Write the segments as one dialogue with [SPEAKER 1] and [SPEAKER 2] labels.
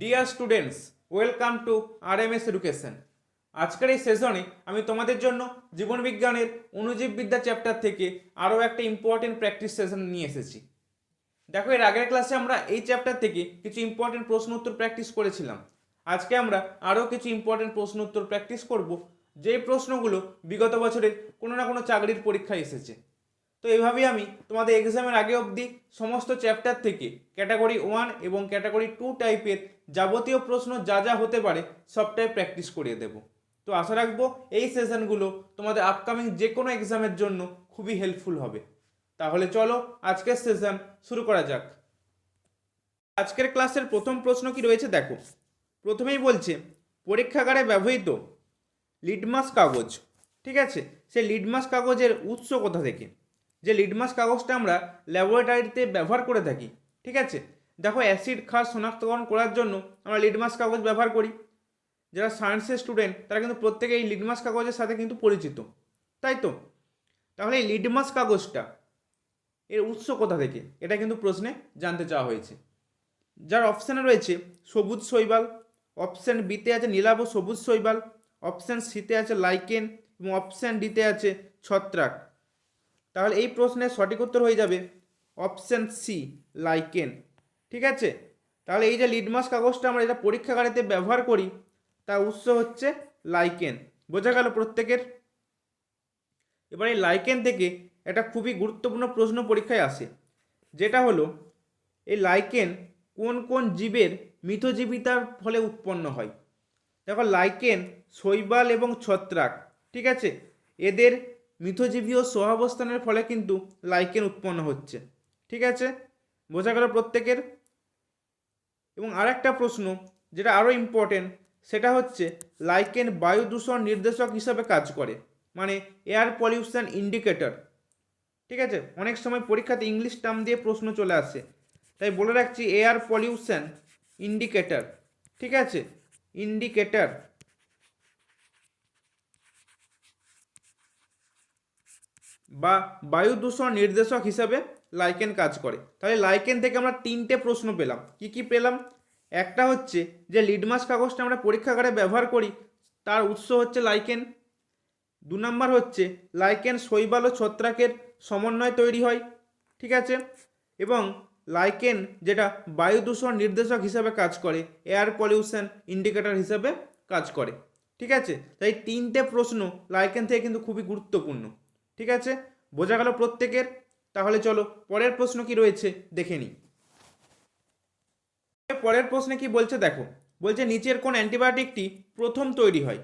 [SPEAKER 1] Dear students welcome to R M S education আজকের এই সেশনে আমি তোমাদের জন্য জীবনবিজ্ঞানের অণুজীববিদ্যা চ্যাপ্টার থেকে আরও একটা ইম্পর্টেন্ট প্র্যাকটিস সেশন নিয়ে এসেছি। দেখো, এর আগের ক্লাসে আমরা এই চ্যাপ্টার থেকে কিছু ইম্পর্টেন্ট প্রশ্ন উত্তর প্র্যাকটিস করেছিলাম। আজকে আমরা আরও কিছু ইম্পর্টেন্ট প্রশ্ন উত্তর প্র্যাকটিস করব। যেই প্রশ্নগুলো বিগত বছরের কোনো না কোনো চাকরির পরীক্ষায় এসেছে। তো এইভাবেই আমি তোমাদের এক্সামের আগে অবধি সমস্ত চ্যাপ্টার থেকে ক্যাটাগরি ওয়ান এবং ক্যাটাগরি টু টাইপের যাবতীয় প্রশ্ন যা যা হতে পারে সবটাই প্র্যাকটিস করিয়ে দেব। তো আশা রাখব এই সেশনগুলো তোমাদের আপকামিং যে কোনো এক্সামের জন্য খুবই হেল্পফুল হবে। তাহলে চলো আজকের সেশন শুরু করা যাক। আজকের ক্লাসের প্রথম প্রশ্ন কি রয়েছে দেখো। প্রথমেই বলছে, পরীক্ষাগারে ব্যবহৃত লিডমাস কাগজ, ঠিক আছে? সেই লিডমাস কাগজের উৎস কোথা থেকে? যে লিডমাস কাগজটা আমরা ল্যাবরেটরিতে ব্যবহার করে থাকি, ঠিক আছে? দেখো অ্যাসিড ক্ষার শনাক্তকরণ করার জন্য আমরা লিডমাস কাগজ ব্যবহার করি। যারা সায়েন্সের স্টুডেন্ট তারা কিন্তু প্রত্যেকে এই লিডমাস কাগজের সাথে কিন্তু পরিচিত, তাই তো? তাহলে এই লিডমাস কাগজটা, এর উৎস কোথা থেকে? এটা কিন্তু প্রশ্নে জানতে চাওয়া হয়েছে। যার অপশানে রয়েছে সবুজ শৈবাল অপশান বিতে আছে নীলাভ সবুজ শৈবাল অপশান সিতে আছে লাইকেন এবং অপশান ডিতে আছে ছত্রাক। তাহলে এই প্রশ্নের সঠিক উত্তর হয়ে যাবে অপশান সি লাইকেন ঠিক আছে? তাহলে এই যে লিডমাস কাগজটা আমরা যেটা পরীক্ষাগারেতে ব্যবহার করি, তার উৎস হচ্ছে লাইকেন বোঝা গেল প্রত্যেকের? এবার এই লাইকেন থেকে একটা খুবই গুরুত্বপূর্ণ প্রশ্ন পরীক্ষায় আসে, যেটা হলো, এই লাইকেন কোন কোন জীবের মিথজীবিতার ফলে উৎপন্ন হয়? দেখো লাইকেন শৈবাল এবং ছত্রাক, ঠিক আছে? এদের মিথজীবী ও সহাবস্থানের ফলে কিন্তু লাইকেন উৎপন্ন হচ্ছে। ঠিক আছে? বোঝা গেল প্রত্যেকের? এবং আর একটা প্রশ্ন যেটা আরও ইম্পর্টেন্ট সেটা হচ্ছে লাইকেন বায়ু দূষণ নির্দেশক হিসাবে কাজ করে মানে এয়ার পলিউশন ইন্ডিকেটর ঠিক আছে? অনেক সময় পরীক্ষাতে ইংলিশ টার্ম দিয়ে প্রশ্ন চলে আসে। তাই বলে রাখছি এয়ার পলিউশন ইন্ডিকেটর ঠিক আছে? ইন্ডিকেটর বা বায়ু দূষণ নির্দেশক হিসাবে লাইকেন কাজ করে। তাহলে লাইকেন থেকে আমরা তিনটে প্রশ্ন পেলাম। কি কি পেলাম? একটা হচ্ছে যে লিডমাস কাগজটা আমরা পরীক্ষাগারে ব্যবহার করি, তার উৎস হচ্ছে লাইকেন দু নম্বর হচ্ছে লাইকেন শৈবাল ও ছত্রাকের সমন্বয় তৈরি হয়, ঠিক আছে? এবং লাইকেন যেটা বায়ু দূষণ নির্দেশক হিসাবে কাজ করে এয়ার পলিউশন ইন্ডিকেটর হিসাবে কাজ করে, ঠিক আছে? তাই তিনটে প্রশ্ন লাইকেন থেকে কিন্তু খুবই গুরুত্বপূর্ণ। ঠিক আছে? বোঝা গেল প্রত্যেকের? তাহলে চলো, পরের প্রশ্ন কি রয়েছে? দেখে নিই। পরের প্রশ্নে কি বলছে? দেখো, বলছে নিচের কোন অ্যান্টিবায়োটিকটি প্রথম তৈরি হয়?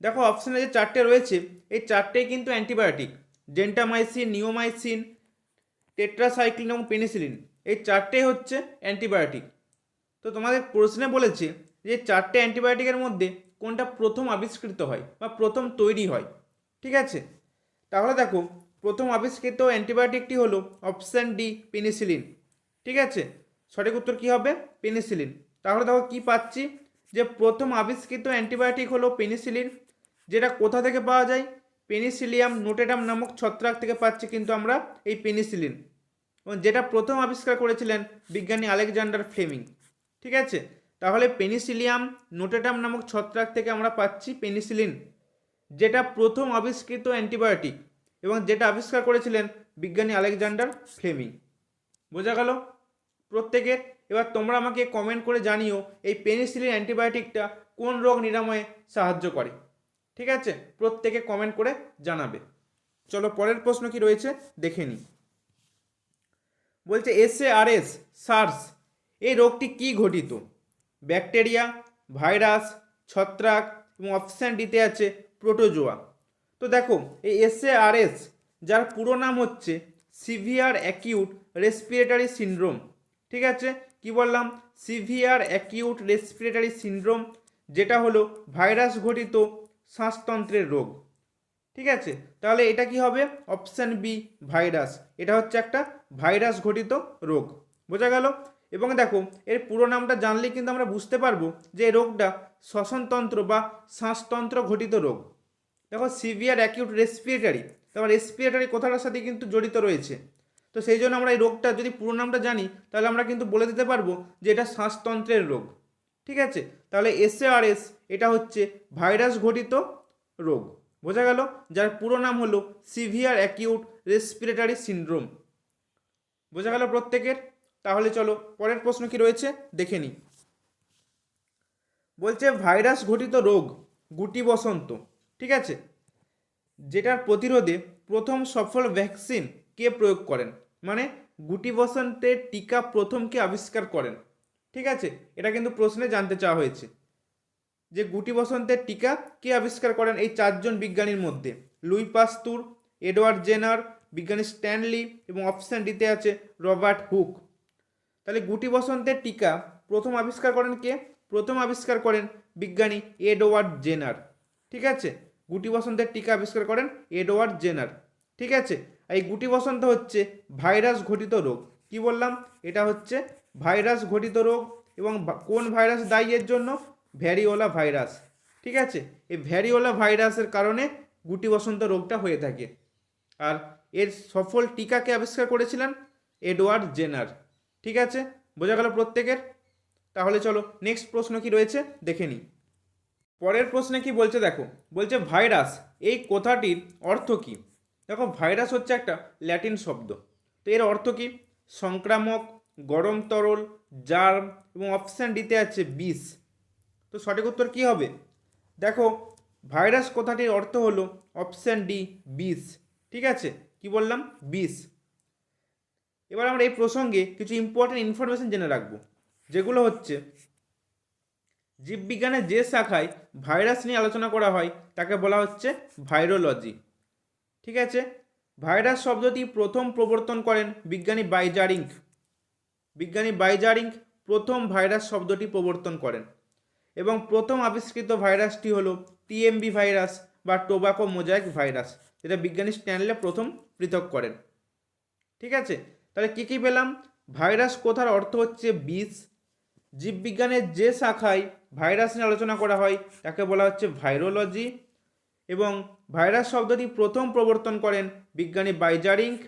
[SPEAKER 1] দেখো অপশানে যে চারটে রয়েছে, এই চারটেই কিন্তু অ্যান্টিবায়োটিক। জেন্টামাইসিন নিওমাইসিন, টেট্রাসাইক্লিন এবং পেনিসিলিন। এই চারটেই হচ্ছে অ্যান্টিবায়োটিক। তো তোমাদের প্রশ্নে বলেছে যে চারটে অ্যান্টিবায়োটিকের মধ্যে কোনটা প্রথম আবিষ্কৃত হয় বা প্রথম তৈরি হয়? ঠিক আছে? তাহলে দেখো, প্রথম আবিষ্কৃত অ্যান্টিবায়োটিকটি হলো অপশান ডি, পেনিসিলিন। ঠিক আছে? সঠিক উত্তর কী হবে? পেনিসিলিন। তাহলে দেখো কী পাচ্ছি? যে প্রথম আবিষ্কৃত অ্যান্টিবায়োটিক হলো পেনিসিলিন, যেটা কোথা থেকে পাওয়া যায়? পেনিসিলিয়াম নোটেডাম নামক ছত্রাক থেকে পাচ্ছি কিন্তু আমরা এই পেনিসিলিন। যেটা প্রথম আবিষ্কার করেছিলেন বিজ্ঞানী আলেকজান্ডার ফ্লেমিং। ঠিক আছে? তাহলে পেনিসিলিয়াম নোটেডাম নামক ছত্রাক থেকে আমরা পাচ্ছি পেনিসিলিন। যেটা প্রথম আবিষ্কৃত অ্যান্টিবায়োটিক এবং যেটা আবিষ্কার করেছিলেন বিজ্ঞানী আলেকজান্ডার ফ্লেমিং। বোঝা গেল? প্রত্যেকের এবার তোমরা আমাকে কমেন্ট করে জানিও এই পেনিসিলিন অ্যান্টিবায়োটিকটা কোন রোগ নিরাময়ে সাহায্য করে। ঠিক আছে? প্রত্যেকে কমেন্ট করে জানাবে। চলো পরের প্রশ্ন কি রয়েছে? দেখে নিই। বলছে এস আর এস সার্স এই রোগটি কি ঘটিত? ব্যাকটেরিয়া, ভাইরাস, ছত্রাক এবং অপশান ডিতে আছে প্রোটোজোয়া। তো দেখো, এই এস এ আর এস, যার পুরো নাম হচ্ছে সিভিয়ার অ্যাকিউট রেসপিরেটারি সিনড্রোম। ঠিক আছে? কি বললাম? সিভিয়ার অ্যাকিউট রেসপিরেটারি সিনড্রোম, যেটা হলো ভাইরাস ঘটিত শ্বাসতন্ত্রের রোগ। ঠিক আছে? তাহলে এটা কি হবে? Option B, virus. এটা হচ্ছে একটা ভাইরাস ঘটিত রোগ। বোঝা গেল? এবং দেখো, এর পুরো নামটা জানলেই কিন্তু আমরা বুঝতে পারব যে এই রোগটা শ্বসনতন্ত্র বা শ্বাসতন্ত্র ঘটিত রোগ। দেখো সিভিয়ার অ্যাকিউট রেসপিরেটারি তারপর রেসপিরেটারি কথাটার সাথে কিন্তু জড়িত রয়েছে। তো সেই জন্য আমরা এই রোগটা যদি পুরো নামটা জানি, তাহলে আমরা কিন্তু বলে দিতে পারব যে এটা শ্বাসতন্ত্রের রোগ। ঠিক আছে? তাহলে এসএআরএস এটা হচ্ছে ভাইরাস ঘটিত রোগ। বোঝা গেল? যার পুরো নাম হলো সিভিয়ার অ্যাকিউট রেসপিরেটারি সিন্ড্রোম বোঝা গেল প্রত্যেকের? তাহলে চলো, পরের প্রশ্ন কি রয়েছে? দেখে নিই। বলছে, ভাইরাস ঘটিত রোগ, গুটি বসন্ত, ঠিক আছে? যেটার প্রতিরোধে প্রথম সফল ভ্যাকসিন কে প্রয়োগ করেন? মানে গুটি বসন্তের টিকা প্রথম কে আবিষ্কার করেন? ঠিক আছে? এটা কিন্তু প্রশ্নে জানতে চাওয়া হয়েছে। যে গুটি বসন্তের টিকা কে আবিষ্কার করেন এই চারজন বিজ্ঞানীর মধ্যে? লুই পাস্তুর, এডওয়ার্ড জেনার, বিজ্ঞানী স্ট্যানলি এবং অপশান ডিতে আছে রবার্ট হুক। তাহলে গুটি বসন্তের টিকা প্রথম আবিষ্কার করেন কে? প্রথম আবিষ্কার করেন বিজ্ঞানী এডওয়ার্ড জেনার। ঠিক আছে? গুটি বসন্তের টিকা আবিষ্কার করেন এডওয়ার্ড জেনার। ঠিক আছে? এই গুটি বসন্ত হচ্ছে ভাইরাস ঘটিত রোগ। কি বললাম? এটা হচ্ছে ভাইরাস ঘটিত রোগ এবং কোন ভাইরাস দায়ী এর জন্য? Variola virus. ঠিক আছে? এই ভ্যারিওলা ভাইরাসের কারণে গুটি বসন্ত রোগটা হয়ে থাকে। আর এর সফল টিকাকে আবিষ্কার করেছিলেন এডওয়ার্ড জেনার। ঠিক আছে? বোঝা গেল প্রত্যেকের? তাহলে চলো নেক্সট প্রশ্ন কি রয়েছে? দেখে নিই। পরের প্রশ্নে কি বলছে দেখো? বলছে ভাইরাস, এই কথাটির অর্থ কি? দেখো, ভাইরাস হচ্ছে একটা ল্যাটিন শব্দ। তো এর অর্থ কি? সংক্রামক, গরম তরল, জার্ম এবং অপশান ডিতে আছে বিষ। তো সঠিক উত্তর কি হবে? দেখো, ভাইরাস কথাটির অর্থ হলো অপশান ডি, বিষ। ঠিক আছে? কি বললাম? বিষ। এবার আমরা এই প্রসঙ্গে কিছু ইম্পর্টেন্ট ইনফরমেশন জেনে রাখব, যেগুলো হচ্ছে, জীববিজ্ঞানের যে শাখায় ভাইরাস নিয়ে আলোচনা করা হয়, তাকে বলা হচ্ছে ভাইরোলজি ঠিক আছে? ভাইরাস শব্দটি প্রথম প্রবর্তন করেন বিজ্ঞানী বাইজারিঙ্ক বিজ্ঞানী বাইজারিঙ্ক প্রথম ভাইরাস শব্দটি প্রবর্তন করেন, এবং প্রথম আবিষ্কৃত ভাইরাসটি হলো টিএমবি ভাইরাস বা টোবাকো মোজাইক ভাইরাস যেটা বিজ্ঞানী স্ট্যানলে প্রথম পৃথক করেন, ঠিক আছে? তাহলে কী কী পেলাম? ভাইরাস কোথার অর্থ হচ্ছে বিষ? জীববিজ্ঞানের যে শাখায় ভাইরাস নিয়ে আলোচনা করা হয়, তাকে বলা হচ্ছে ভাইরোলজি। এবং ভাইরাস শব্দটি প্রথম প্রবর্তন করেন বিজ্ঞানী বাইজারিঙ্ক।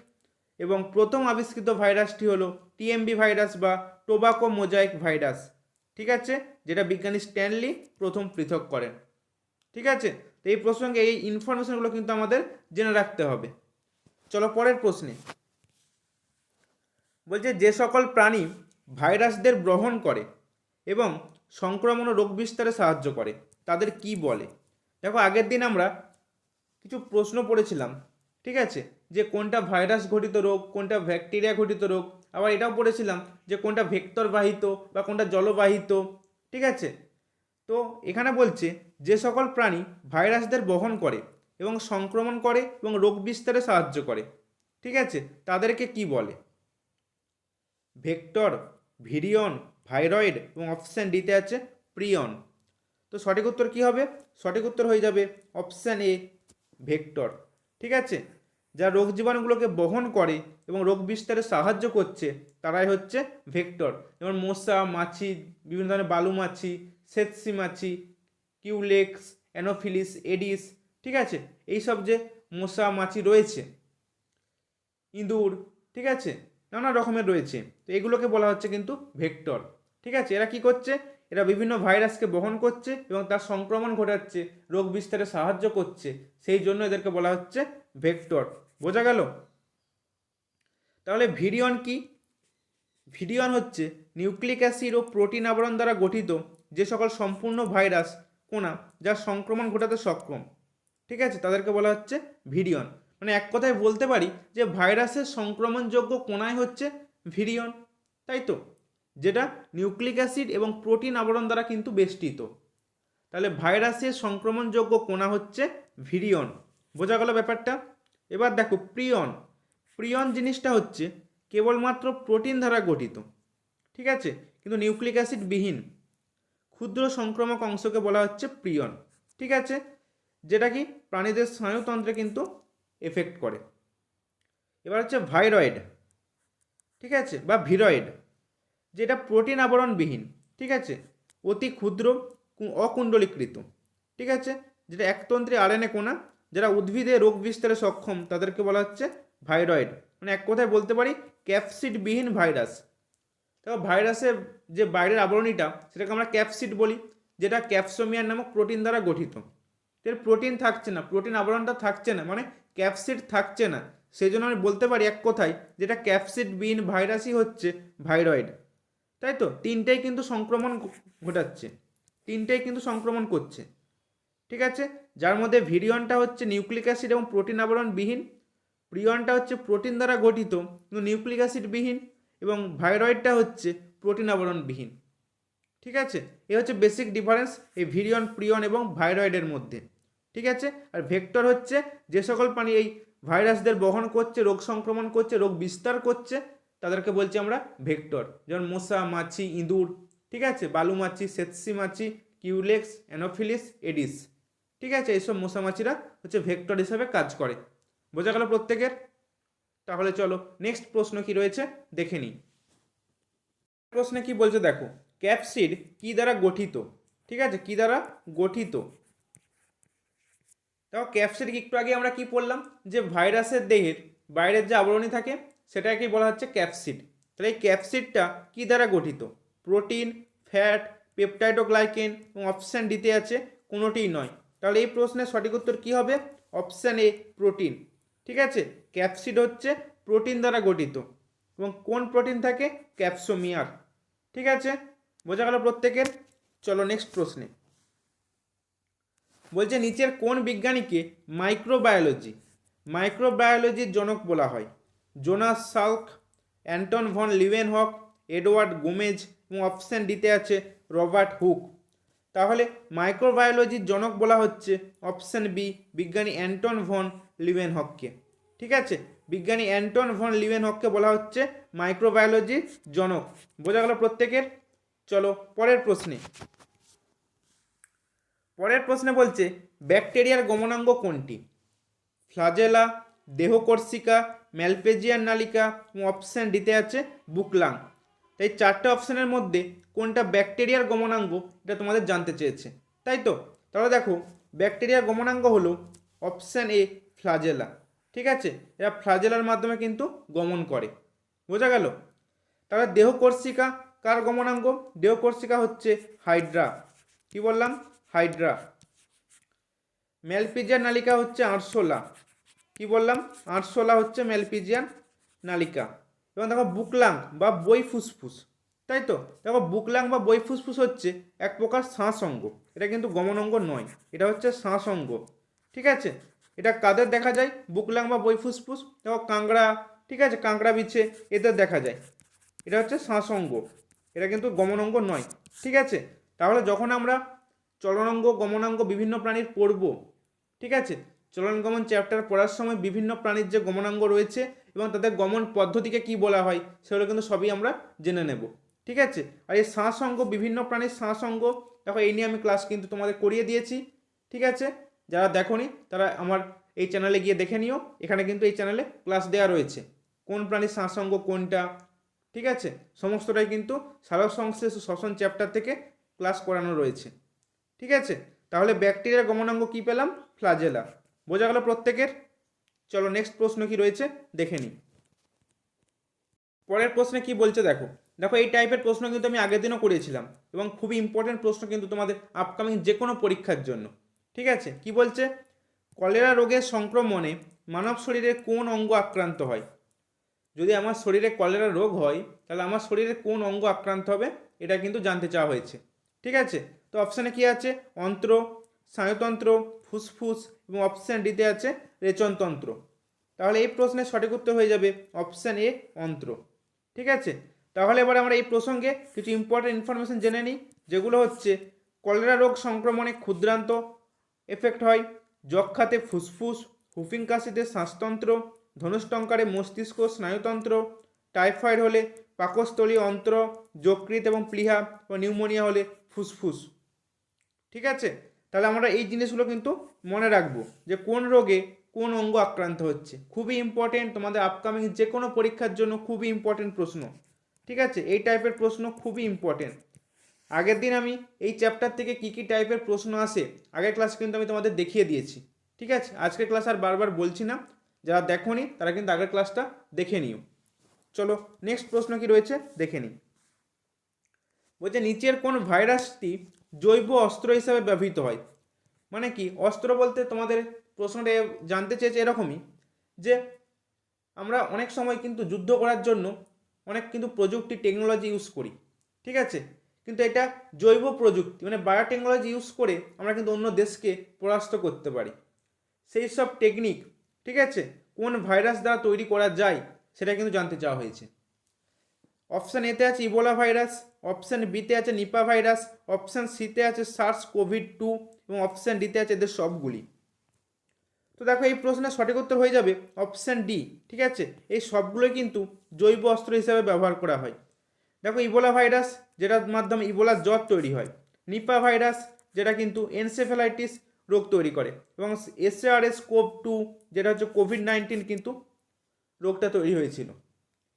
[SPEAKER 1] এবং প্রথম আবিষ্কৃত ভাইরাসটি হলো টিএমবি ভাইরাস বা টোবাকো মোজাইক ভাইরাস। ঠিক আছে? যেটা বিজ্ঞানী স্ট্যানলি প্রথম পৃথক করেন। ঠিক আছে? তো এই প্রসঙ্গে এই ইনফরমেশনগুলো কিন্তু আমাদের জেনে রাখতে হবে। চলো পরের প্রশ্নে। বলছে, যে সকল প্রাণী ভাইরাসদের গ্রহণ করে এবং সংক্রমণ ও রোগ বিস্তারে সাহায্য করে, তাদের কি বলে? দেখো, আগের দিন আমরা কিছু প্রশ্ন পড়েছিলাম, ঠিক আছে? যে কোনটা ভাইরাস ঘটিত রোগ, কোনটা ব্যাকটেরিয়া ঘটিত রোগ? আবার এটাও পড়েছিলাম যে কোনটা ভেক্টর বাহিত বা কোনটা জলবাহিত, ঠিক আছে? তো এখানে বলছে, যে সকল প্রাণী ভাইরাসদের বহন করে এবং সংক্রমণ করে এবং রোগ বিস্তারে সাহায্য করে, ঠিক আছে? তাদেরকে কি বলে? ভেক্টর, ভিরিয়ন, ভাইরয়েড এবং অপশান ডিতে আছে প্রিয়ন। তো সঠিক উত্তর কী হবে? সঠিক উত্তর হয়ে যাবে অপশান এ, ভেক্টর। ঠিক আছে? যা রোগ জীবাণুগুলোকে বহন করে এবং রোগ বিস্তারে সাহায্য করছে, তারাই হচ্ছে ভেক্টর। যেমন মশা, মাছি, বিভিন্ন ধরনের বালু মাছি সেতসি মাছি, কিউলেক্স, অ্যানোফিলিস, এডিস, ঠিক আছে? এইসব যে মশা, মাছি রয়েছে। ইঁদুর, ঠিক আছে? নানা রকমের রয়েছে। তো এগুলোকে বলা হচ্ছে কিন্তু ভেক্টর। ঠিক আছে? এরা কি করছে? এরা বিভিন্ন ভাইরাসকে বহন করছে এবং তার সংক্রমণ ঘটাচ্ছে, রোগ বিস্তারে সাহায্য করছে। সেই জন্য এদেরকে বলা হচ্ছে ভেক্টর। বোঝা গেল? তাহলে ভিডিয়ন কি? ভিডিয়ন হচ্ছে নিউক্লিক অ্যাসিড ও প্রোটিন আবরণ দ্বারা গঠিত যে সকল সম্পূর্ণ ভাইরাস, কোনা যা সংক্রমণ ঘটাতে সক্ষম। ঠিক আছে? তাদেরকে বলা হচ্ছে ভিডিয়ন। মানে এক কথায় বলতে পারি যে ভাইরাসের সংক্রমণযোগ্য কোনায় হচ্ছে ভিরিয়ন, তাই তো? যেটা নিউক্লিক অ্যাসিড এবং প্রোটিন আবরণ দ্বারা কিন্তু বেষ্টিত। তাহলে ভাইরাসের সংক্রমণযোগ্য কোনা হচ্ছে ভিরিয়ন। বোঝা গেল ব্যাপারটা? এবার দেখো, প্রিয়ন। প্রিয়ন জিনিসটা হচ্ছে কেবলমাত্র প্রোটিন দ্বারা গঠিত, ঠিক আছে? কিন্তু নিউক্লিক অ্যাসিড বিহীন। ক্ষুদ্র সংক্রামক অংশকে বলা হচ্ছে প্রিয়ন, ঠিক আছে? যেটা কি প্রাণীদের স্নায়ুতন্ত্রে কিন্তু এফেক্ট করে। এবার হচ্ছে ভাইরয়েড, ঠিক আছে? বা ভিরয়েড, যেটা প্রোটিন আবরণবিহীন, ঠিক আছে? অতি ক্ষুদ্র অকুণ্ডলীকৃত ঠিক আছে? যেটা একতন্ত্রী আরএনএ কোনা, যারা উদ্ভিদে রোগ বিস্তারে সক্ষম, তাদেরকে বলা হচ্ছে ভাইরয়েড। মানে এক কথায় বলতে পারি, ক্যাপসিডবিহীন ভাইরাস। তো ভাইরাসের যে বাইরের আবরণীটা, সেটাকে আমরা ক্যাপসিড বলি, যেটা ক্যাপসোমিয়ার নামক প্রোটিন দ্বারা গঠিত। এর প্রোটিন থাকছে না, প্রোটিন আবরণটা থাকছে না মানে ক্যাপসিড থাকছে না। সেই জন্য আমি বলতে পারি এক কথায়, যেটা ক্যাপসিড বিন ভাইরাসই হচ্ছে ভাইরয়েড। তাই তো? তিনটেই কিন্তু সংক্রমণ ঘটাচ্ছে। তিনটেই কিন্তু সংক্রমণ করছে। ঠিক আছে? যার মধ্যে ভিরিয়নটা হচ্ছে নিউক্লিক অ্যাসিড এবং প্রোটিন আবরণবিহীন। প্রিয়নটা হচ্ছে প্রোটিন দ্বারা গঠিত, কিন্তু নিউক্লিক অ্যাসিড বিহীন এবং ভাইরয়েডটা হচ্ছে প্রোটিন আবরণবিহীন। ঠিক আছে? এ হচ্ছে বেসিক ডিফারেন্স এই ভিরিয়ন প্রিয়ন এবং ভাইরয়েডের মধ্যে। ঠিক আছে? আর ভেক্টর হচ্ছে যে সকল প্রাণী এই ভাইরাসদের বহন করছে, রোগ সংক্রমণ করছে, রোগ বিস্তার করছে, তাদেরকে বলছি আমরা ভেক্টর যেমন মশা, মাছি, ইঁদুর, ঠিক আছে? বালু মাছি, সেতসি মাছি, কিউলেক্স, অ্যানোফিলিস, এডিস, ঠিক আছে? এইসব মশা মাছিরা হচ্ছে ভেক্টর হিসাবে কাজ করে। বোঝা গেল প্রত্যেকের? তাহলে চলো নেক্সট প্রশ্ন কি রয়েছে দেখে নিই। প্রশ্নে কি বলছে দেখো ক্যাপসিড কি দ্বারা গঠিত? ঠিক আছে? কি দ্বারা গঠিত? দেখো ক্যাপসিড একটু আগে আমরা কি পড়লাম? যে ভাইরাসের দেহের বাইরের যে আবরণী থাকে, সেটাকে বলা হচ্ছে ক্যাপসিড তাহলে এই ক্যাপসিডটা কী দ্বারা গঠিত? প্রোটিন ফ্যাট পেপটাইডোগ্লাইকেন এবং অপশান ডিতে আছে, কোনোটিই নয়। তাহলে এই প্রশ্নের সঠিক উত্তর কী হবে? অপশান এ প্রোটিন ঠিক আছে? ক্যাপসিড হচ্ছে প্রোটিন দ্বারা গঠিত এবং কোন প্রোটিন থাকে? ক্যাপসোমিয়ার ঠিক আছে? বোঝা গেল প্রত্যেকের? চলো নেক্সট প্রশ্নে। বলছে নিচের কোন বিজ্ঞানীকে মাইক্রোবায়োলজি, মাইক্রোবায়োলজির জনক বলা হয়। Jonas Salk, Anton von Leeuwenhoek, Edward Gomez এবং অপশান ডিতে আছে রবার্ট হুক। তাহলে মাইক্রোবায়োলজির জনক বলা হচ্ছে অপশান বি, বিজ্ঞানী অ্যান্টন ভন লিভেনহককে। ঠিক আছে? বিজ্ঞানী অ্যান্টন ভন লিভেনহককে বলা হচ্ছে মাইক্রোবায়োলজির জনক। বোঝা গেল প্রত্যেকের? চলো পরের প্রশ্নে। পরের প্রশ্নে বলছে, ব্যাকটেরিয়ার গমনাঙ্গ কোনটি? ফ্লাজেলা দেহকর্ষিকা ম্যালপেজিয়ার নালিকা অপশান ডিতে আছে বুকলাং। তাই চারটে অপশানের মধ্যে কোনটা ব্যাকটেরিয়ার গমনাঙ্গ, এটা তোমাদের জানতে চেয়েছে। তাই তো? তাহলে দেখো, ব্যাকটেরিয়ার গমনাঙ্গ হলো অপশান এ ফ্লাজেলা। ঠিক আছে? এরা ফ্লাজেলার মাধ্যমে কিন্তু গমন করে। বোঝা গেল? তাহলে দেহকর্ষিকা কার গমনাঙ্গ? দেহকর্ষিকা হচ্ছে হাইড্রা। কি বললাম? হাইড্রা। ম্যালপিজিয়ান নালিকা হচ্ছে আরশোলা। কি বললাম? আরশোলা হচ্ছে ম্যালপিজিয়ান নালিকা। এবং দেখো বুকলাং বা বই ফুসফুস, তাই তো? দেখো বুকলাং বা বই ফুসফুস হচ্ছে এক প্রকার শ্বাস অঙ্গ এটা কিন্তু গমন অঙ্গ নয়, এটা হচ্ছে শ্বাস অঙ্গ ঠিক আছে? এটা কাদের দেখা যায়? বুকলাং বা বই ফুসফুস, দেখো কাঁকড়া, ঠিক আছে? কাঁকড়া বিছে, এদের দেখা যায়। এটা হচ্ছে শ্বাস অঙ্গ এটা কিন্তু গমন অঙ্গ নয়। ঠিক আছে? তাহলে যখন আমরা চলনাঙ্গ, গমনাঙ্গ বিভিন্ন প্রাণীর পড়ব ঠিক আছে? চলন গমন চ্যাপ্টার পড়ার সময় বিভিন্ন প্রাণীর যে গমনাঙ্গ রয়েছে এবং তাদের গমন পদ্ধতিকে কি বলা হয়, সেগুলো কিন্তু সবই আমরা জেনে নেব, ঠিক আছে? আর এই শ্বাস অঙ্গ বিভিন্ন প্রাণীর শ্বাস অঙ্গ দেখো এই নিয়ে আমি ক্লাস কিন্তু তোমাদের করিয়ে দিয়েছি, ঠিক আছে? যারা দেখোনি, তারা আমার এই চ্যানেলে গিয়ে দেখে নিও, এখানে কিন্তু এই চ্যানেলে ক্লাস দেওয়া রয়েছে, কোন প্রাণীর শ্বাস অঙ্গ কোনটা, ঠিক আছে? সমস্তটাই কিন্তু সালোক সংশ্লেষ ও শ্বসন চ্যাপ্টার থেকে ক্লাস করানো রয়েছে। ঠিক আছে? তাহলে ব্যাকটেরিয়ার গমনাঙ্গ কী পেলাম? ফ্লাজেলা। বোঝা গেল প্রত্যেকের? চলো নেক্সট প্রশ্ন কি রয়েছে? দেখে নিই। পরের প্রশ্নে কি বলছে দেখো? দেখো, এই টাইপের প্রশ্ন কিন্তু আমি আগের দিনও করেছিলাম এবং খুবই ইম্পর্টেন্ট প্রশ্ন কিন্তু তোমাদের আপকামিং যে কোনো পরীক্ষার জন্য। ঠিক আছে? কি বলছে? কলেরা রোগের সংক্রমণে মানব শরীরে কোন অঙ্গ আক্রান্ত হয়? যদি আমার শরীরে কলেরা রোগ হয়, তাহলে আমার শরীরে কোন অঙ্গ আক্রান্ত হবে? এটা কিন্তু জানতে চাওয়া হয়েছে। ঠিক আছে? তো অপশানে কি আছে? অন্ত্র, স্নায়ুতন্ত্র, ফুসফুস এবং অপশান ডিতে আছে রেচনতন্ত্র। তাহলে এই প্রশ্নের সঠিক উত্তর হয়ে যাবে অপশান এ অন্ত্র। ঠিক আছে? তাহলে এবার আমরা এই প্রসঙ্গে কিছু ইম্পর্টেন্ট ইনফরমেশন জেনে নিই, যেগুলো হচ্ছে কলেরা রোগ সংক্রমণে ক্ষুদ্রান্ত এফেক্ট হয়, যক্ষাতে ফুসফুস হুফিং কাশিতে শ্বাসতন্ত্র, ধনুষ্টঙ্কারে মস্তিষ্ক, স্নায়ুতন্ত্র, টাইফয়েড হলে পাকস্থলী অন্ত্র যকৃত এবং প্লিহা, ও নিউমোনিয়া হলে ফুসফুস। ঠিক আছে? তাহলে আমরা এই জিনিসগুলো কিন্তু মনে রাখব যে কোন রোগে কোন অঙ্গ আক্রান্ত হচ্ছে। খুবই ইম্পর্টেন্ট তোমাদের আপকামিং যে কোনো পরীক্ষার জন্য খুবই ইম্পর্টেন্ট প্রশ্ন। ঠিক আছে? এই টাইপের প্রশ্ন খুবই ইম্পর্টেন্ট আগের দিন আমি এই চ্যাপ্টার থেকে কী কী টাইপের প্রশ্ন আসে, আগের ক্লাস কিন্তু আমি তোমাদের দেখিয়ে দিয়েছি। ঠিক আছে? আজকের ক্লাস আর বারবার বলছি না। যারা দেখোনি, তারা কিন্তু আগের ক্লাসটা দেখে নিও। চলো নেক্সট প্রশ্ন কি রয়েছে? দেখে নিই। বলছে, নিচের কোন ভাইরাসটি জৈব অস্ত্র হিসাবে ব্যবহৃত হয়? মানে কি, অস্ত্র বলতে তোমাদের প্রশ্নটা জানতে চেয়েছে এরকমই যে, আমরা অনেক সময় কিন্তু যুদ্ধ করার জন্য অনেক কিন্তু প্রযুক্তি, টেকনোলজি ইউজ করি, ঠিক আছে? কিন্তু এটা জৈব প্রযুক্তি মানে বায়োটেকনোলজি ইউজ করে আমরা কিন্তু অন্য দেশকে পরাস্ত করতে পারি। সেই সব টেকনিক, ঠিক আছে? কোন ভাইরাস দ্বারা তৈরি করা যায়, সেটা কিন্তু জানতে চাওয়া হয়েছে। অপশান এতে আছে ইবোলা ভাইরাস অপশান বিতে আছে নিপা ভাইরাস, অপশান সিতে আছে সার্স কোভিড টু এবং অপশান ডিতে আছে এদের সবগুলি। তো দেখো এই প্রশ্নের সঠিক উত্তর হয়ে যাবে অপশান ডি, ঠিক আছে? এই সবগুলোই কিন্তু জৈব অস্ত্র হিসাবে ব্যবহার করা হয়। দেখো ইবোলা ভাইরাস, যেটার মাধ্যমে ইবোলার জ্বর তৈরি হয়। নিপা ভাইরাস, যেটা কিন্তু এনসেফেলাইটিস রোগ তৈরি করে এবং এসআরএস কোভ টু, যেটা হচ্ছে কোভিড নাইন্টিন কিন্তু রোগটা তৈরি হয়েছিল।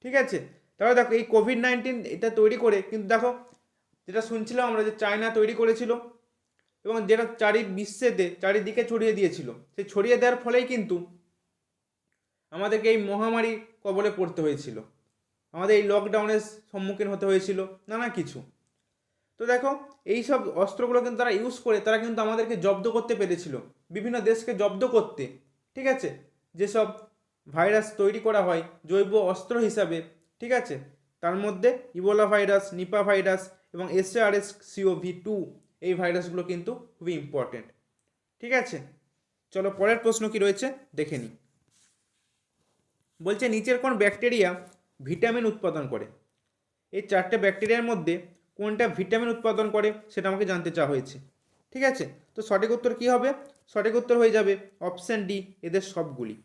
[SPEAKER 1] ঠিক আছে? তাহলে দেখো এই কোভিড নাইন্টিন এটা তৈরি করে, কিন্তু দেখো যেটা শুনছিলাম আমরা যে চায়না তৈরি করেছিল এবং যেটা চারি বিশ্বেতে চারিদিকে ছড়িয়ে দিয়েছিল, সেই ছড়িয়ে দেওয়ার ফলেই কিন্তু আমাদেরকে এই মহামারী কবলে পড়তে হয়েছিল। আমাদের এই লকডাউনের সম্মুখীন হতে হয়েছিল, নানা কিছু। তো দেখো এই সব অস্ত্রগুলো কিন্তু তারা ইউজ করে, তারা কিন্তু আমাদেরকে জব্দ করতে পেরেছিল, বিভিন্ন দেশকে জব্দ করতে, ঠিক আছে? যেসব ভাইরাস তৈরি করা হয়, জৈব অস্ত্র হিসাবে ঠিক আছে? তার মধ্যে ইবোলা ভাইরাস, নিপা ভাইরাস এবং এসআরএস সিওভি টু এই ভাইরাসগুলো কিন্তু খুবই ইম্পর্টেন্ট ঠিক আছে? চলো পরের প্রশ্ন কি রয়েছে? দেখে নিই। বলছে, নিচের কোন ব্যাকটেরিয়া ভিটামিন উৎপাদন করে? এই চারটে ব্যাকটেরিয়ার মধ্যে কোনটা ভিটামিন উৎপাদন করে সেটা আমাকে জানতে চাওয়া হয়েছে। ঠিক আছে? তো সঠিক উত্তর কী হবে? সঠিক উত্তর হয়ে যাবে অপশান ডি, এদের সবগুলি।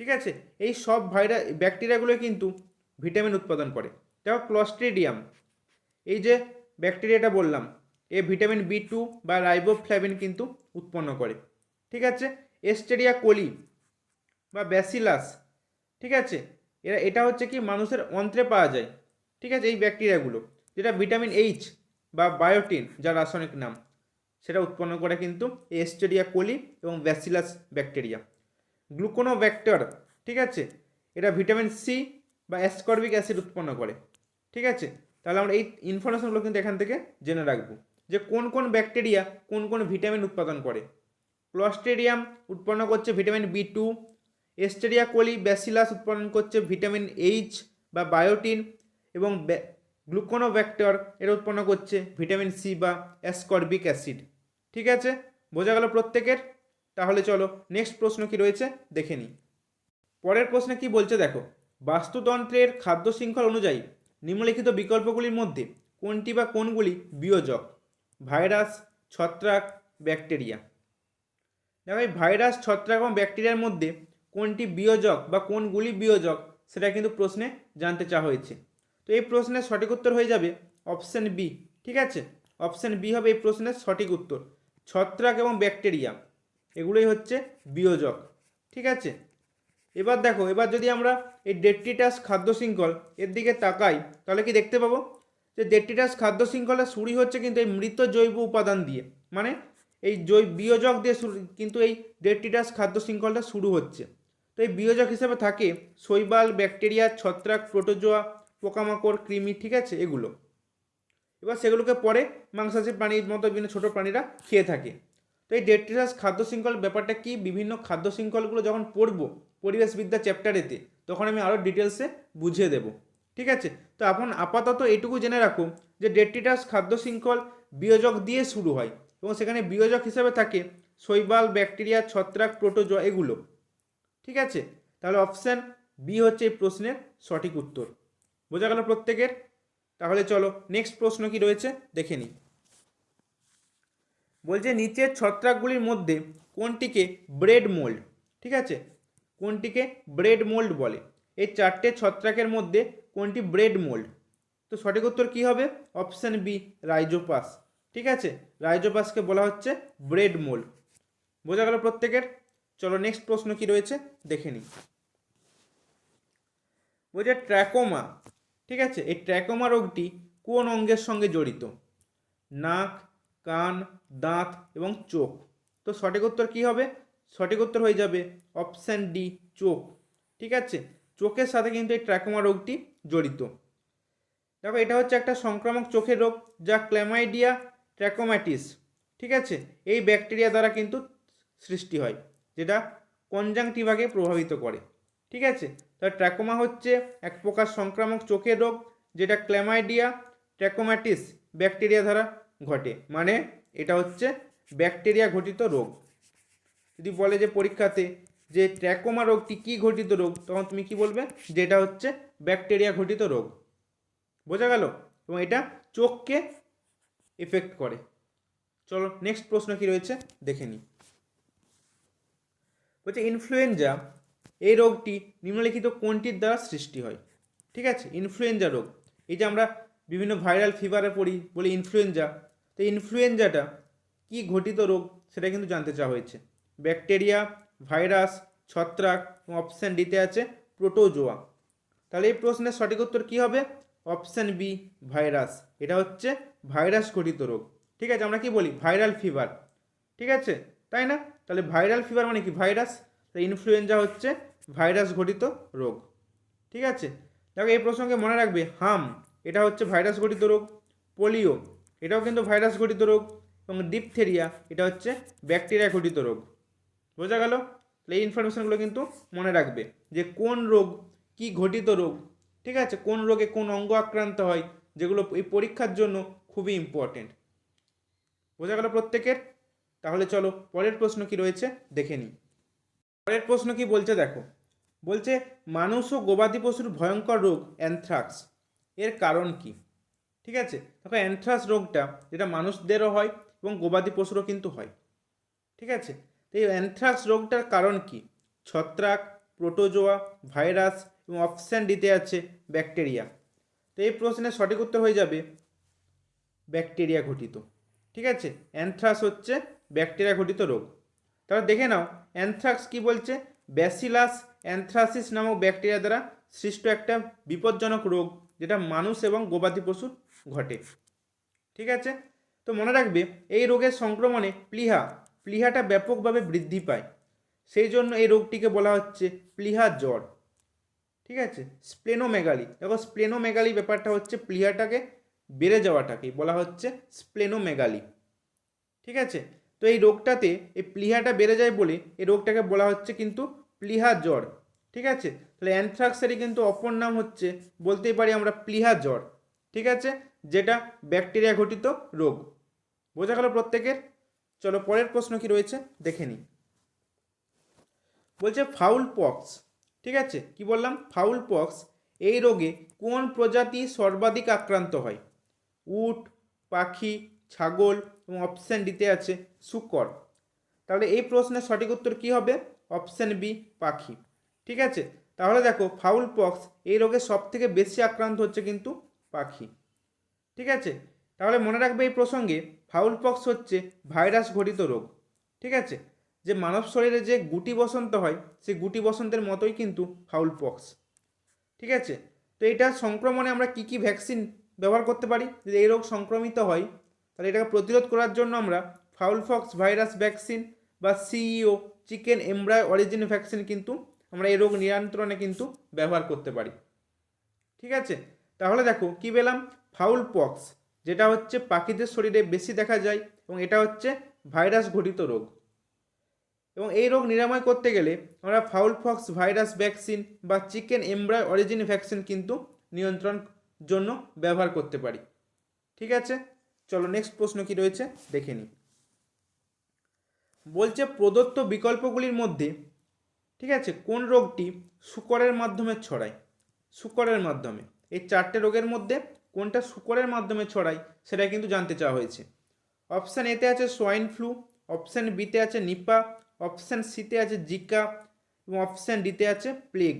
[SPEAKER 1] ঠিক আছে? এই সব ভাইরা ব্যাকটেরিয়াগুলো কিন্তু ভিটামিন উৎপাদন করে। দেখো ক্লস্ট্রিডিয়াম এই যে ব্যাকটেরিয়াটা বললাম, এ ভিটামিন বি টু বা রাইবোফ্ল্যাভিন কিন্তু উৎপন্ন করে। ঠিক আছে? এস্টেরিয়া কোলি বা ব্যাসিলাস ঠিক আছে? এরা, এটা হচ্ছে কি মানুষের অন্ত্রে পাওয়া যায়। ঠিক আছে? এই ব্যাকটেরিয়াগুলো, যেটা ভিটামিন এইচ বা বায়োটিন যার রাসায়নিক নাম, সেটা উৎপন্ন করে কিন্তু এস্টেরিয়া কোলি এবং ব্যাসিলাস ব্যাকটেরিয়া গ্লুকোনোব্যাক্টর, ঠিক আছে? এটা ভিটামিন সি বা অ্যাসকর্বিক অ্যাসিড উৎপন্ন করে, ঠিক আছে? তাহলে আমরা এই ইনফরমেশনগুলো কিন্তু এখান থেকে জেনে রাখব যে কোন কোন ব্যাকটেরিয়া কোন কোন ভিটামিন উৎপাদন করে। ক্লস্টেরিয়াম উৎপন্ন করছে vitamin B two Escherichia coli Bacillus উৎপন্ন করছে ভিটামিন এইচ বা বায়োটিন এবং গ্লুকোনোব্যাক্টর এর উৎপন্ন করছে ভিটামিন সি বা অ্যাসকর্বিক অ্যাসিড ঠিক আছে? বোঝা গেল প্রত্যেকের? তাহলে চলো নেক্সট প্রশ্ন কি রয়েছে? দেখে নিই। পরের প্রশ্নে কি বলছে দেখো, বাস্তুতন্ত্রের খাদ্য শৃঙ্খল অনুযায়ী নিম্নলিখিত বিকল্পগুলির মধ্যে কোনটি বা কোনগুলি বিয়োজক? ভাইরাস, ছত্রাক, ব্যাকটেরিয়া। দেখো এই ভাইরাস, ছত্রাক এবং ব্যাকটেরিয়ার মধ্যে কোনটি বিয়োজক বা কোনগুলি বিয়োজক সেটা কিন্তু প্রশ্নে জানতে চাওয়া হয়েছে। তো এই প্রশ্নের সঠিক উত্তর হয়ে যাবে অপশান বি ঠিক আছে? অপশান বি হবে এই প্রশ্নের সঠিক উত্তর। ছত্রাক এবং ব্যাকটেরিয়া। এগুলোই হচ্ছে বিয়োজক, ঠিক আছে? এবার দেখো, এবার যদি আমরা এই ডেট্রিটাস খাদ্য শৃঙ্খল এর দিকে তাকাই, তাহলে কি দেখতে পাবো? যে ডেট্রিটাস খাদ্য শৃঙ্খলের শুরু হচ্ছে কিন্তু এই মৃত জৈব উপাদান দিয়ে মানে এই জৈ, বিয়োজক দিয়ে শুরু কিন্তু এই ডেট্রিটাস খাদ্য শৃঙ্খলটা শুরু হচ্ছে। তো এই বিয়োজক হিসেবে থাকে শৈবাল, ব্যাকটেরিয়া, ছত্রাক, প্রোটোজোয়া, পোকামাকড়, কৃমি, ঠিক আছে, এগুলো। এবার সেগুলোকে পরে মাংসাশী প্রাণীর মতো বিভিন্ন ছোটো প্রাণীরা খেয়ে থাকে। তো এই ডেট্রিটাস খাদ্য শৃঙ্খল ব্যাপারটা কি? বিভিন্ন খাদ্য শৃঙ্খলগুলো যখন পড়ব পরিবেশবিদ্যা চ্যাপ্টারেতে তখন আমি আরও ডিটেলসে বুঝিয়ে দেব। ঠিক আছে? তো এখন আপাতত এটুকু জেনে রাখো যে ডেট্রিটাস খাদ্য শৃঙ্খল বিয়োজক দিয়ে শুরু হয় এবং সেখানে বিয়োজক হিসাবে থাকে শৈবাল, ব্যাকটেরিয়া, ছত্রাক, প্রোটোজ এগুলো। ঠিক আছে? তাহলে অপশান বি হচ্ছে এই প্রশ্নের সঠিক উত্তর। বোঝা গেল প্রত্যেকের? তাহলে চলো নেক্সট প্রশ্ন কি রয়েছে? দেখে নিই। বলছে নিচের ছত্রাকগুলির মধ্যে কোনটিকে ব্রেড মোল্ড, ঠিক আছে? কোনটিকে ব্রেড মোল্ড বলে? এই চারটে ছত্রাকের মধ্যে কোনটি ব্রেড মোল্ড? তো সঠিক উত্তর কী হবে? অপশান বি, রাইজোপাস, ঠিক আছে? রাইজোপাসকে বলা হচ্ছে ব্রেড মোল্ড। বোঝা গেল প্রত্যেকের? চলো নেক্সট প্রশ্ন কি রয়েছে? দেখে নিই। বলছে ট্র্যাকোমা, ঠিক আছে? এই ট্র্যাকোমা রোগটি কোন অঙ্গের সঙ্গে জড়িত? নাক, কান দাঁত এবং চোখ। তো সঠিক উত্তর কী হবে? সঠিক উত্তর হয়ে যাবে অপশান ডি চোখ। ঠিক আছে? চোখের সাথে কিন্তু এই ট্র্যাকোমা রোগটি জড়িত। দেখো, এটা হচ্ছে একটা সংক্রামক চোখের রোগ যা ক্ল্যামাইডিয়া ট্র্যাকোম্যাটিস ঠিক আছে? এই ব্যাকটেরিয়া দ্বারা কিন্তু সৃষ্টি হয়, যেটা কনজাংটিভাকে প্রভাবিত করে, ঠিক আছে? তার ট্র্যাকোমা হচ্ছে এক প্রকার সংক্রামক চোখের রোগ যেটা ক্ল্যামাইডিয়া ট্র্যাকোম্যাটিস ব্যাকটেরিয়া দ্বারা ঘটে। মানে এটা হচ্ছে ব্যাকটেরিয়া ঘটিত রোগ। যদি বলে যে পরীক্ষাতে যে ট্র্যাকোমা রোগটি কী ঘটিত রোগ, তখন তুমি কি বলবে? যে এটা হচ্ছে ব্যাকটেরিয়া ঘটিত রোগ। বোঝা গেল? এবং এটা চোখকে এফেক্ট করে। চলো নেক্সট প্রশ্ন কি রয়েছে? দেখে নিই। বলছে, ইনফ্লুয়েঞ্জা, এই রোগটি নিম্নলিখিত কোনটির দ্বারা সৃষ্টি হয়? ঠিক আছে, ইনফ্লুয়েঞ্জা রোগ। এই যে আমরা বিভিন্ন ভাইরাল ফিভারে পড়ি, বলি ইনফ্লুয়েঞ্জা তো ইনফ্লুয়েঞ্জাটা কি ঘটিত রোগ সেটা কিন্তু জানতে চাওয়া হয়েছে। ব্যাকটেরিয়া ভাইরাস ছত্রাক এবং অপশান ডিতে আছে প্রোটোজোয়া তাহলে এই প্রশ্নের সঠিক উত্তর কী হবে? অপশান বি ভাইরাস এটা হচ্ছে ভাইরাস ঘটিত রোগ। ঠিক আছে, আমরা কি বলি? ভাইরাল ফিভার ঠিক আছে? তাই না? তাহলে ভাইরাল ফিভার মানে কি? ভাইরাস তাই ইনফ্লুয়েঞ্জা হচ্ছে ভাইরাস ঘটিত রোগ। ঠিক আছে? দেখো এই প্রসঙ্গে মনে রাখবে, হাম। এটা হচ্ছে ভাইরাস ঘটিত রোগ। পোলিও এটাও কিন্তু ভাইরাস ঘটিত রোগ এবং ডিপথেরিয়া এটা হচ্ছে ব্যাকটেরিয়া ঘটিত রোগ। বোঝা গেল? এই ইনফরমেশনগুলো কিন্তু মনে রাখবে যে কোন রোগ কি ঘটিত রোগ, ঠিক আছে? কোন রোগে কোন অঙ্গ আক্রান্ত হয়, যেগুলো এই পরীক্ষার জন্য খুবই ইম্পর্টেন্ট বোঝা গেল প্রত্যেকের? তাহলে চলো পরের প্রশ্ন কি রয়েছে দেখে নিই। পরের প্রশ্ন কি বলছে দেখো? বলছে, মানুষ ও গবাদি পশুর ভয়ঙ্কর রোগ অ্যানথ্রাক্স এর কারণ কি? ঠিক আছে? দেখো অ্যানথ্রাক্স রোগটা যেটা মানুষদেরও হয় এবং গবাদি পশুরও কিন্তু হয়। ঠিক আছে? তো এই অ্যানথ্রাক্স রোগটার কারণ কি? ছত্রাক প্রোটোজোয়া ভাইরাস এবং অপশান ডিতে আছে ব্যাকটেরিয়া। তো এই প্রশ্নের সঠিক উত্তর হয়ে যাবে ব্যাকটেরিয়া ঘটিত। ঠিক আছে? অ্যানথ্রাক্স হচ্ছে ব্যাকটেরিয়া ঘটিত রোগ। তাহলে দেখে নাও অ্যানথ্রাক্স কি বলছে? ব্যাসিলাস অ্যানথ্রাসিস নামক ব্যাকটেরিয়া দ্বারা সৃষ্ট একটা বিপজ্জনক রোগ, যেটা মানুষ এবং গবাদি পশুর ঘটে। ঠিক আছে? তো মনে রাখবে, এই রোগের সংক্রমণে প্লিহা, প্লিহাটা ব্যাপকভাবে বৃদ্ধি পায়। সেই জন্য এই রোগটিকে বলা হচ্ছে প্লিহা জ্বর। ঠিক আছে? স্প্লেনোমেগালি। দেখো, স্প্লেনোমেগালি ব্যাপারটা হচ্ছে প্লিহাটাকে বেড়ে যাওয়াটাকেই বলা হচ্ছে স্প্লেনোমেগালি। ঠিক আছে? তো এই রোগটাতে এই প্লিহাটা বেড়ে যায় বলে এই রোগটাকে বলা হচ্ছে কিন্তু প্লিহা জ্বর। ঠিক আছে? তাহলে অ্যানথ্রাক্সেরই কিন্তু অপর নাম হচ্ছে, বলতেই পারি আমরা প্লিহা জ্বর। ঠিক আছে? যেটা ব্যাকটেরিয়া ঘটিত রোগ। বোঝা গেল প্রত্যেকের? চলো পরের প্রশ্ন কি রয়েছে? দেখে নিই। বলছে ফাউল পক্স। ঠিক আছে? কি বললাম? ফাউল পক্স এই রোগে কোন প্রজাতি সর্বাধিক আক্রান্ত হয়? উট, পাখি, ছাগল এবং অপশান ডিতে আছে শুকর। তাহলে এই প্রশ্নের সঠিক উত্তর কী হবে? অপশান বি, পাখি। ঠিক আছে? তাহলে দেখো ফাউল পক্স এই রোগে সব থেকে বেশি আক্রান্ত হচ্ছে কিন্তু পাখি। ঠিক আছে? তাহলে মনে রাখবে এই প্রসঙ্গে ফাউল পক্স হচ্ছে ভাইরাস ঘটিত রোগ। ঠিক আছে? যে মানব শরীরে যে গুটি বসন্ত হয়, সেই গুটি বসন্তের মতোই কিন্তু ফাউল পক্স ঠিক আছে? তো এটা সংক্রমণে আমরা কি কি ভ্যাকসিন ব্যবহার করতে পারি? যদি এই রোগ সংক্রমিত হয়, তাহলে এটাকে প্রতিরোধ করার জন্য আমরা ফাউল ফক্স ভাইরাস ভ্যাকসিন বা CEO chicken embryo origin vaccine কিন্তু আমরা এই রোগ নিয়ন্ত্রণে কিন্তু ব্যবহার করতে পারি। ঠিক আছে? তাহলে দেখো, কি পেলাম? ফাউল পক্স, যেটা হচ্ছে পাখিদের শরীরে বেশি দেখা যায় এবং এটা হচ্ছে ভাইরাস ঘটিত রোগ। এবং এই রোগ নিরাময় করতে গেলে আমরা ফাউল ফক্স ভাইরাস ভ্যাকসিন বা চিকেন এমব্রয় অরিজিন ভ্যাকসিন কিন্তু নিয়ন্ত্রণ জন্য ব্যবহার করতে পারি। ঠিক আছে? চলো নেক্সট প্রশ্ন কি রয়েছে? দেখে নিই। বলছে প্রদত্ত বিকল্পগুলির মধ্যে, ঠিক আছে, কোন রোগটি শুকরের মাধ্যমে ছড়ায়? শুকরের মাধ্যমে। এই চারটে রোগের মধ্যে কোনটা শুকরের মাধ্যমে ছড়ায় সেটা কিন্তু জানতে চাওয়া হয়েছে। অপশান এতে আছে সোয়াইন ফ্লু অপশান বিতে আছে নিপা, অপশান সিতে আছে জিকা এবং অপশান ডিতে আছে প্লেগ।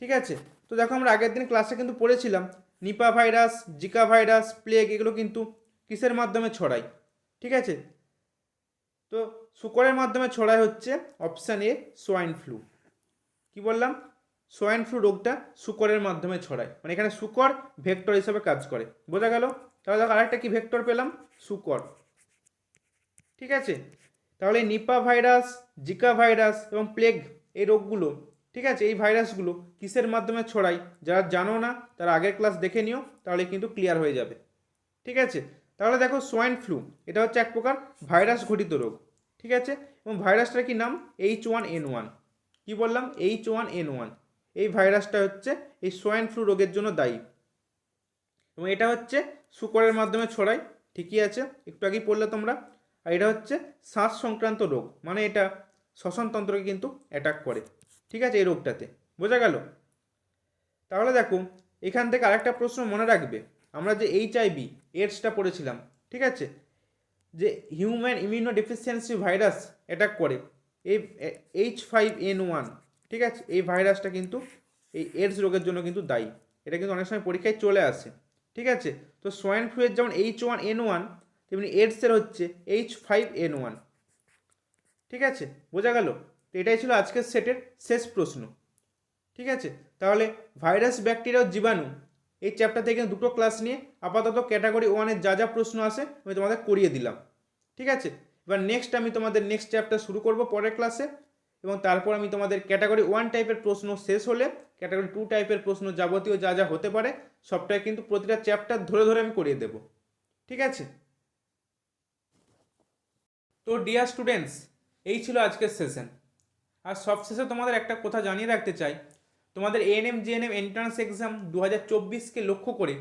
[SPEAKER 1] ঠিক আছে? তো দেখো আমরা আগের দিন ক্লাসে কিন্তু পড়েছিলাম, Nipah virus Zika virus plague এগুলো কিন্তু কিসের মাধ্যমে ছড়ায় ঠিক আছে? তো শুকরের মাধ্যমে ছড়ায় হচ্ছে অপশান এ সোয়াইন ফ্লু কি বললাম? সোয়াইন ফ্লু রোগটা শুকরের মাধ্যমে ছড়ায়। মানে এখানে শুকর ভেক্টর হিসেবে কাজ করে। বোঝা গেল? তাহলে দেখো আরেকটা কি ভেক্টর পেলাম? শুকর। ঠিক আছে? তাহলে নিপা ভাইরাস, জিকা ভাইরাস এবং প্লেগ এই রোগগুলো, ঠিক আছে? এই ভাইরাসগুলো কিসের মাধ্যমে ছড়ায়? যারা জানো না, তারা আগের ক্লাস দেখে নিও, তাহলে কিন্তু ক্লিয়ার হয়ে যাবে। ঠিক আছে? তাহলে দেখো সোয়াইন ফ্লু, এটা হচ্ছে এক প্রকার ভাইরাস ঘটিত রোগ। ঠিক আছে? এবং ভাইরাসটার কি নাম? এইচ ওয়ান এন ওয়ান কী বললাম? এইচ ওয়ান এন ওয়ান এই ভাইরাসটা হচ্ছে এই সোয়াইন ফ্লু রোগের জন্য দায়ী। এবং এটা হচ্ছে শুকরের মাধ্যমে ছড়ায়, ঠিকই আছে, একটু আগেই পড়লে তোমরা। আর এটা হচ্ছে শ্বাস সংক্রান্ত রোগ মানে এটা শ্বসনতন্ত্রকে কিন্তু অ্যাটাক করে, ঠিক আছে, এই রোগটাতে, বোঝা গেল? তাহলে দেখো, এখান থেকে আরেকটা প্রশ্ন মনে রাখবে, আমরা যে এইচ আইভি এডসটা পড়েছিলাম, ঠিক আছে, যে human immunodeficiency virus attack করে, এই এইচ ফাইভ এন ওয়ান ঠিক আছে? এই ভাইরাসটা কিন্তু, এই এডস রোগের জন্য কিন্তু দায়ী। এটা কিন্তু অনেক সময় পরীক্ষায় চলে আসে। ঠিক আছে? তো সোয়াইন ফ্লুয়ের যেমন এইচ ওয়ান এন ওয়ান তেমনি এডসের হচ্ছে এইচ ফাইভ এন ওয়ান ঠিক আছে? বোঝা গেল? তো এটাই ছিল আজকের সেটের শেষ প্রশ্ন। ঠিক আছে? তাহলে ভাইরাস, ব্যাকটেরিয়া ও জীবাণু, এই চ্যাপ্টার থেকে দুটো ক্লাস নিয়ে আপাতত ক্যাটাগরি ওয়ানের যা যা প্রশ্ন আছে আমি তোমাদের করিয়ে দিলাম। ঠিক আছে? এবার নেক্সট আমি তোমাদের নেক্সট চ্যাপ্টার শুরু করব পরের ক্লাসে এবং তারপর আমি তোমাদের ক্যাটাগরি ওয়ান টাইপের প্রশ্ন শেষ হলে, ক্যাটাগরি টু টাইপের প্রশ্ন যাবতীয় যা যা হতে পারে, সবটাই কিন্তু প্রতিটা চ্যাপ্টার ধরে ধরে আমি করিয়ে দেব। ঠিক আছে? তো ডিয়ার স্টুডেন্টস এই ছিল আজকের সেশন আর সবশেষে তোমাদের একটা কথা জানিয়ে রাখতে চাই। তোমাদের এএনএম জিএনএম এন্ট্রান্স এক্সাম দু হাজার চব্বিশকে লক্ষ্য করে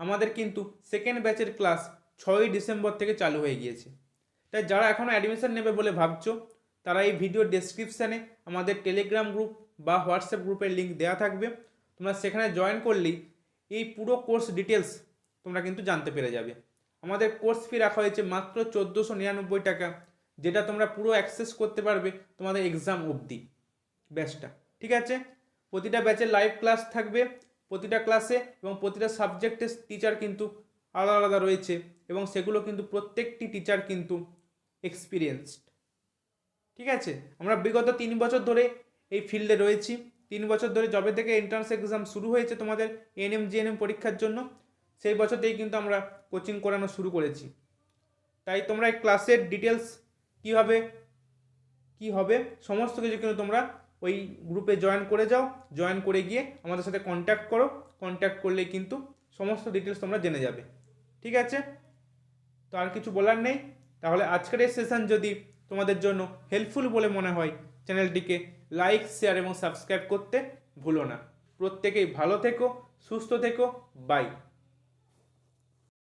[SPEAKER 1] আমাদের কিন্তু সেকেন্ড ব্যাচের ক্লাস ছয়ই ডিসেম্বর থেকে চালু হয়ে গিয়েছে। তাই যারা এখনও অ্যাডমিশন নেবে বলে ভাবছ তারা এই ভিডিও ডেসক্রিপশানে আমাদের টেলিগ্রাম গ্রুপ বা হোয়াটসঅ্যাপ গ্রুপের লিঙ্ক দেওয়া থাকবে। তোমরা সেখানে জয়েন করলেই এই পুরো কোর্স ডিটেলস তোমরা কিন্তু জানতে পেরে যাবে। আমাদের কোর্স ফি রাখা হয়েছে মাত্র চোদ্দোশো নিরানব্বই টাকা, যেটা তোমরা পুরো অ্যাক্সেস করতে পারবে তোমাদের এক্সাম অবধি। ব্যাচটা ঠিক আছে? প্রতিটা ব্যাচে লাইভ ক্লাস থাকবে, প্রতিটা ক্লাসে এবং প্রতিটা সাবজেক্টের টিচার কিন্তু আলাদা আলাদা রয়েছে এবং সেগুলো কিন্তু প্রত্যেকটি টিচার কিন্তু এক্সপিরিয়েন্সড ঠিক আছে? আমরা বিগত তিন বছর ধরে এই ফিল্ডে রয়েছি। তিন বছর ধরে যবে থেকে এন্ট্রান্স এক্সাম শুরু হয়েছে তোমাদের এনএম জিএনএম পরীক্ষার জন্য। সেই বছর থেকেই কিন্তু আমরা কোচিং করানো শুরু করেছি। তাই তোমরা এই ক্লাসের ডিটেলস কীভাবে, কি হবে, সমস্ত কিছু কিন্তু তোমরা ওই গ্রুপে জয়েন করে যাও। জয়েন করে গিয়ে আমাদের সাথে কন্ট্যাক্ট করো। কন্ট্যাক্ট করলে কিন্তু সমস্ত ডিটেলস তোমরা জেনে যাবে। ঠিক আছে? তো আর কিছু বলার নেই। তাহলে আজকের এই সেশন যদি তোমাদের জন্য হেল্পফুল বলে মনে হয়। চ্যানেলটিকে লাইক শেয়ার এবং সাবস্ক্রাইব করতে ভুলো না। প্রত্যেকেই ভালো থেকো, সুস্থ থেকো বাই